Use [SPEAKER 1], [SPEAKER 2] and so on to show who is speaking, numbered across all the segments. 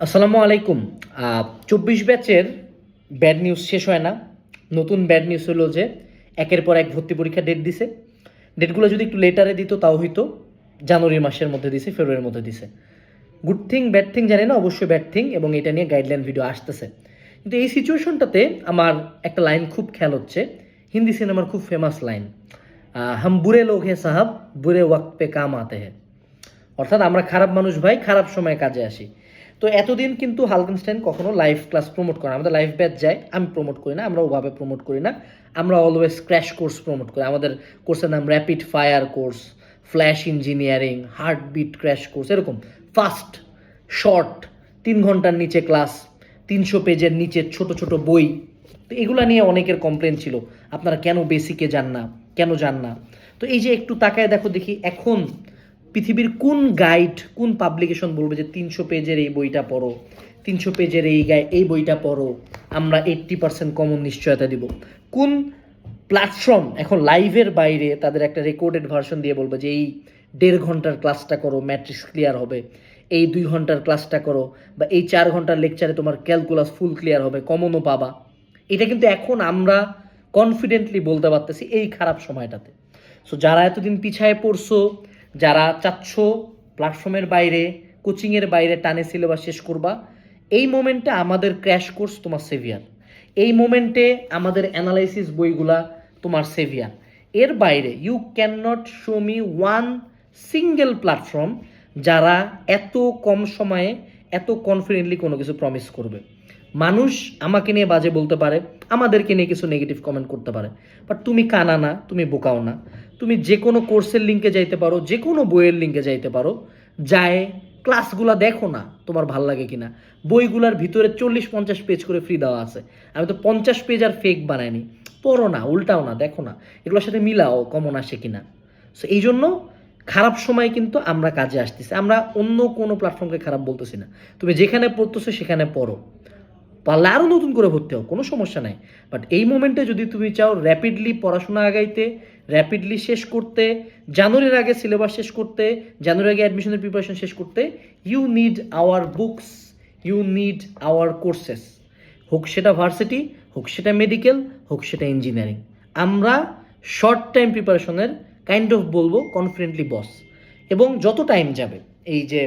[SPEAKER 1] আসসালামু আলাইকুম। চব্বিশ ব্যাচের ব্যাড নিউজ শেষ হয় না। নতুন ব্যাড নিউজ হলো যে, একের পর এক ভর্তি পরীক্ষা ডেট দিছে। ডেটগুলো যদি একটু লেটারে দিত, তাও হইতো। জানুয়ারি মাসের মধ্যে দিছে, ফেব্রুয়ারির মধ্যে দিছে। গুড থিং ব্যাড থিং জানি না, অবশ্যই ব্যাড থিং এবং এটা নিয়ে গাইডলাইন ভিডিও আসতেছে। কিন্তু এই সিচুয়েশনটাতে আমার একটা লাইন খুব খেয়াল হচ্ছে। হিন্দি সিনেমার খুব ফেমাস লাইন হাম বুড়ে লোক হে সাহাব, বুড়ে ওয়াক্ত পে কাম আতে হে অর্থাৎ আমরা খারাপ মানুষ ভাই, খারাপ সময়ে কাজে আসি। তো এতদিন কিন্তু হালকেনস্টাইন কখনো লাইভ ক্লাস প্রমোট করে না। আমাদের লাইভ ব্যাচ যায়, আমি প্রমোট করি না আমরা ওভাবে প্রমোট করি না। আমরা অলওয়েজ ক্র্যাশ কোর্স প্রমোট করি। আমাদের কোর্সের নাম rapid fire course flash engineering heartbeat crash course এরকম। ফাস্ট শর্ট তিন ঘণ্টার নিচে ক্লাস তিনশো পেজের নিচে ছোট ছোট বই। তো এগুলা নিয়ে অনেকের কমপ্লেন ছিল। আপনারা কেন বেসিকে যান না? কেন যান না? তো এই যে একটু তাকায় দেখো দেখি, এখন পৃথিবীর কোন গাইড কোন পাবলিকেশন বলবে যে তিনশো পেজের এই বইটা পড়ো, তিনশো পেজের এই গাই এই বইটা পড়ো, আমরা এইট্টি পার্সেন্ট কমন নিশ্চয়তা দিব। কোন প্ল্যাটফর্ম এখন লাইভের বাইরে তাদের একটা রেকর্ডেড ভার্সন দিয়ে বলবে যে এই দেড় ঘণ্টার ক্লাসটা করো ম্যাট্রিক্স ক্লিয়ার হবে। এই দুই ঘণ্টার ক্লাসটা করো, বা এই চার ঘণ্টার লেকচারে তোমার ক্যালকুলাস ফুল ক্লিয়ার হবে কমনও পাবা। এটা কিন্তু এখন আমরা কনফিডেন্টলি বলতে পারতেছি এই খারাপ সময়টাতে। সো যারা এতদিন পিছায় পড়ছো যারা চাচ্ছ প্ল্যাটফর্মের বাইরে কোচিংয়ের বাইরে টানে সিলেবাস শেষ করবা, এই মোমেন্টে আমাদের ক্র্যাশ কোর্স তোমার সেভিয়ার এই মোমেন্টে আমাদের অ্যানালাইসিস বইগুলা তোমার সেভিয়ার এর বাইরে you can not show me one single platform যারা এত কম সময়ে, এত কনফিডেন্টলি কোনো কিছু প্রমিস করবে। মানুষ আমাকে নিয়ে বাজে বলতে পারে, আমাদেরকে নিয়ে কিছু নেগেটিভ কমেন্ট করতে পারে। বাট তুমি কানা না, তুমি বোকাও না। তুমি যে কোনো কোর্সের লিঙ্কে যাইতে পারো, যে কোনো বইয়ের লিঙ্কে যাইতে পারো। যায় ক্লাসগুলো দেখো না, তোমার ভালো লাগে কিনা। বইগুলার ভিতরে চল্লিশ পঞ্চাশ পেজ করে ফ্রি দেওয়া আছে। আমি তো পঞ্চাশ পেজ আর ফেক বানাইনি। পড়ো না, উল্টাও না, দেখো না। এগুলোর সাথে মিলাও কমন আসে কিনা। সো এই জন্য খারাপ সময় কিন্তু আমরা কাজে আসতেছি। আমরা অন্য কোনো প্ল্যাটফর্মকে খারাপ বলতেছি না। তুমি যেখানে পড়তেছো সেখানে পড়ো। পারলে আরও নতুন করে ভর্তি হও, কোনো সমস্যা নাই। বাট এই মোমেন্টে যদি তুমি চাও র্যাপিডলি পড়াশোনা আগাইতে র্যাপিডলি শেষ করতে, জানুয়ারির আগে সিলেবাস শেষ করতে, জানুয়ারির আগে অ্যাডমিশনের প্রিপারেশন শেষ করতে you need our books you need our courses হোক সেটা ভার্সিটি হোক সেটা মেডিকেল হোক সেটা ইঞ্জিনিয়ারিং আমরা শর্ট টাইম প্রিপারেশনের কাইন্ড অফ বলব কনফিডেন্টলি বস এবং যত টাইম যাবে, এই যে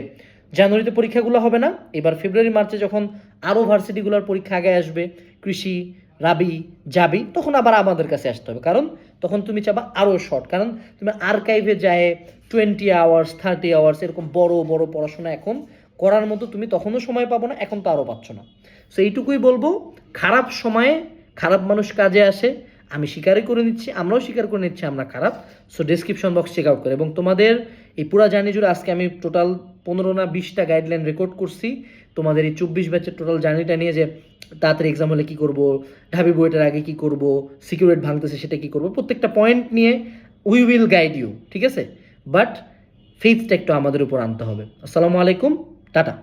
[SPEAKER 1] জানুয়ারিতে পরীক্ষাগুলো হবে না। এবার ফেব্রুয়ারি, মার্চে যখন আরও ভার্সিটিগুলোর পরীক্ষা আগে আসবে, কৃষি, রাবি যাবি তখন আবার আমাদের কাছে আসতে হবে। কারণ তখন তুমি চাবা আরও শর্ট কারণ তুমি আর্কাইভে যায় টোয়েন্টি আওয়ার্স থার্টি আওয়ার্স এরকম বড় বড় পড়াশোনা এখন করার মতো তুমি তখনও সময় পাবো না, এখন তো আরও পাচ্ছ না। সো এইটুকুই বলব, খারাপ সময়ে খারাপ মানুষ কাজে আসে, আমি স্বীকারই করে নিচ্ছি, আমরাও স্বীকার করে নিচ্ছি, আমরা খারাপ। So description box check out করে। এবং তোমাদের এই পুরা জার্নি জুড়ে আজকে আমি টোটাল পনেরো না বিশটা গাইডলাইন রেকর্ড করছি। তোমাদের এই চব্বিশ ব্যাচের টোটাল জার্নিটা নিয়ে যে তাড়াতাড়ি এক্সাম হলে কী করব, ঢাবি বইটার আগে কী করব সিকিউরিট ভাঙতেছে সেটা কী করব, প্রত্যেকটা পয়েন্ট নিয়ে উই উইল গাইড ইউ ঠিক আছে? বাট ফেথটা একটু আমাদের উপর আনতে হবে। আসসালামু আলাইকুম, টাটা।